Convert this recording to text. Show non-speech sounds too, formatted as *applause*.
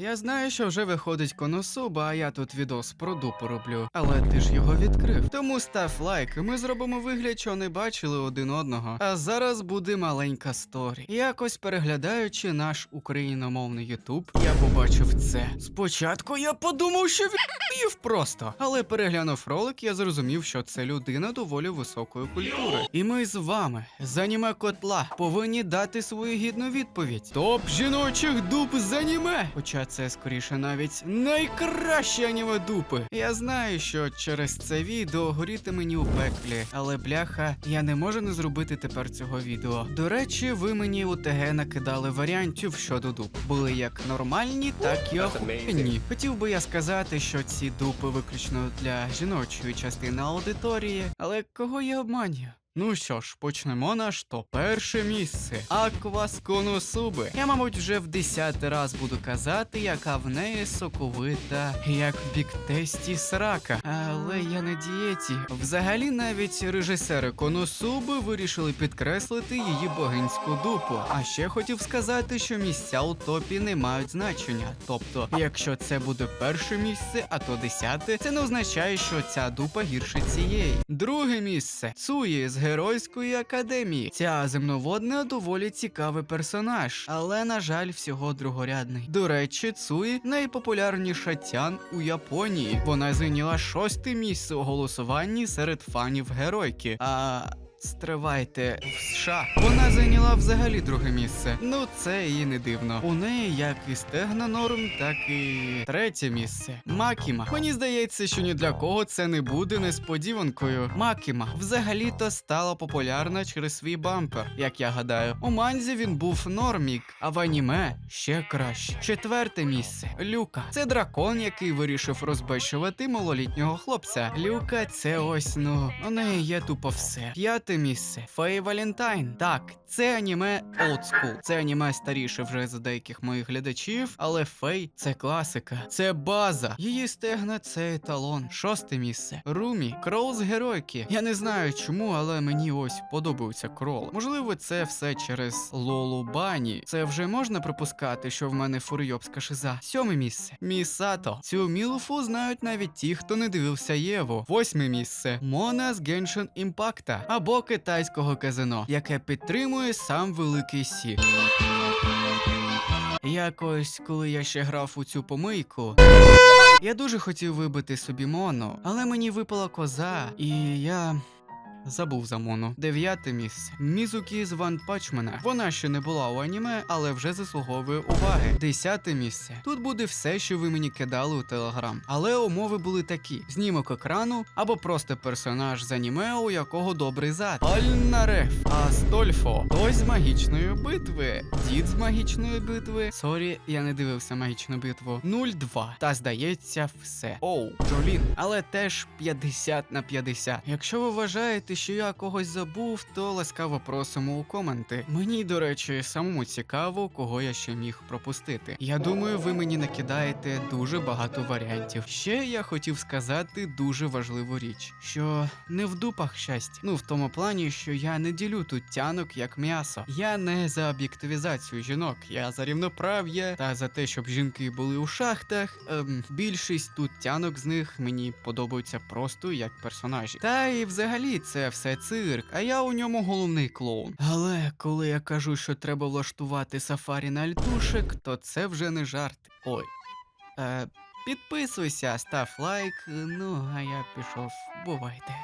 Я знаю, що вже виходить коносуба, а я тут відос про дупу роблю. Але ти ж його відкрив. Тому став лайк, ми зробимо вигляд, що не бачили один одного. А зараз буде маленька сторі. Якось переглядаючи наш україномовний Ютуб, я побачив це. Спочатку я подумав, що він *laughs* просто. Але переглянув ролик, я зрозумів, що це людина доволі високої культури. І ми з вами, з аніме котла, повинні дати свою гідну відповідь. Топ жіночих дуп з аніме. Хоча це скоріше навіть найкращі аніме дупи. Я знаю, що через це відео горіти мені у пеклі, але бляха, я не можу не зробити тепер цього відео. До речі, ви мені у ТГ накидали варіантів щодо дуп. Були як нормальні, так і охуєнні. Хотів би я сказати, що ці дупи виключно для жіночої частини аудиторії, але кого я обманюю? Ну що ж, почнемо наш топ. Перше місце. Аквас Коносуби. Я, мабуть, вже в десятий раз буду казати, яка в неї соковита, як біктесті срака. Але я на дієті. Взагалі, навіть режисери Коносуби вирішили підкреслити її богинську дупу. А ще хотів сказати, що місця у топі не мають значення. Тобто, якщо це буде перше місце, а то десяте, це не означає, що ця дупа гірше цієї. Друге місце Цуї з Геройської академії. Ця земноводна доволі цікавий персонаж, але на жаль, всього другорядний. До речі, Цуї найпопулярніша тян у Японії. Вона зайняла шосте місце у голосуванні серед фанів геройки. А Стривайте в США. Вона зайняла взагалі друге місце. Ну це і не дивно. У неї як і стегна норм, так і третє місце. Макіма. Мені здається, що ні для кого це не буде несподіванкою. Макіма взагалі-то стала популярна через свій бампер, як я гадаю. У манзі він був нормік, а в аніме ще краще. Четверте місце. Люка. Це дракон, який вирішив розбещувати малолітнього хлопця. Люка, це ось ну. У неї є тупо все. П'яте місце. Фей Валентайн. Так, це аніме олдскул. Це аніме старіше вже за деяких моїх глядачів, але Фей це класика. Це база. Її стегна це еталон. Шосте місце. Румі. Крол з геройки. Я не знаю чому, але мені ось подобається крол. Можливо, це все через Лолу Бані. Це вже можна припускати, що в мене фурйобська шиза. Сьоме місце. Місато. Цю мілфу знають навіть ті, хто не дивився Єву. Восьме місце. Мона з Genshin Impact. Або китайського казино, яке підтримує сам великий Сі. Якось, коли я ще грав у цю помийку, я дуже хотів вибити собі моно, але мені випала коза, і я. Забув за моно. Дев'яте місце. Мізукі з Ван Пачмена. Вона ще не була у аніме, але вже заслуговує уваги. Десяте місце. Тут буде все, що ви мені кидали у телеграм. Але умови були такі: знімок екрану або просто персонаж з аніме, у якого добрий зад. Альнареф, Астольфо, той з магічної битви, дід з магічної битви. Сорі, я не дивився магічну битву. 0-2. Та здається, все. Оу, Джолін. Але теж 50 на 50. Якщо ви вважаєте, що я когось забув, то ласкаво просимо у коменти. Мені, до речі, самому цікаво, кого я ще міг пропустити. Я думаю, ви мені накидаєте дуже багато варіантів. Ще я хотів сказати дуже важливу річ: що не в дупах щастя. Ну в тому плані, що я не ділю тут тянок як м'ясо. Я не за об'єктивізацію жінок, я за рівноправ'я та за те, щоб жінки були у шахтах. Ем, більшість тут тянок з них мені подобаються просто як персонажі. Та і взагалі все цирк, а я у ньому головний клоун. Але коли я кажу, що треба влаштувати сафарі на альтушек, то це вже не жарт. Ой. Е, підписуйся, став лайк. Ну, а я пішов. Бувайте.